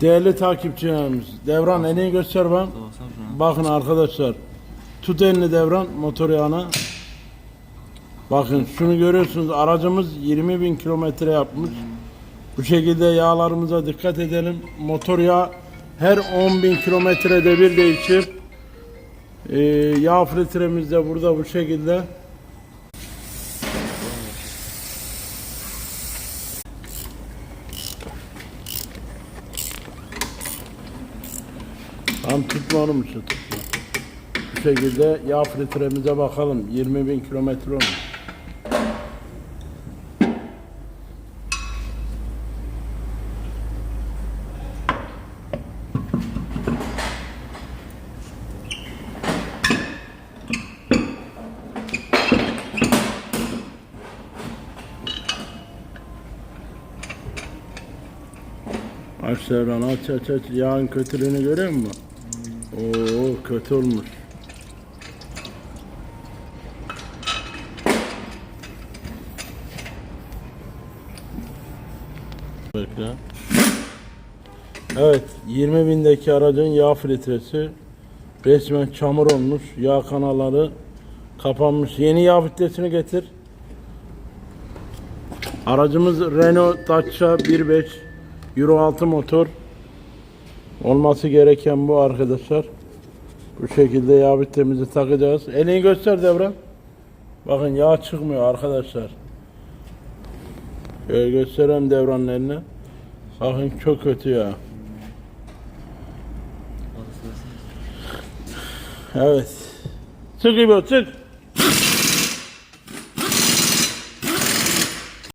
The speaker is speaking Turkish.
Değerli takipçilerimiz, Devran elini göster bana. Bakın arkadaşlar, tut elini Devran motor yağına. Bakın şunu görüyorsunuz, aracımız 20 bin kilometre yapmış. Bu şekilde yağlarımıza dikkat edelim. Motor yağı her 10 bin kilometrede bir değişir. Ee, yağ filtremiz de burada bu şekilde. Tutmadım şu tutma. Bu şekilde yağ filtremize bakalım. 20 bin kilometre olmuş. Aç Devran aç aç aç yağın kötülüğünü görüyor musun? Oo kötü olmuş. Bekle. Evet 20 bindeki aracın yağ filtresi resmen çamur olmuş. Yağ kanalları kapanmış. Yeni yağ filtresini getir. Aracımız Renault Dacia 1.5 Euro 6 motor. Olması gereken bu arkadaşlar. Bu şekilde yağ filtremizi takacağız. Elini göster Devran. Bakın yağ çıkmıyor arkadaşlar. Şöyle göstereyim Devran'ın eline. Bakın çok kötü ya. Evet. Çık İbo çık.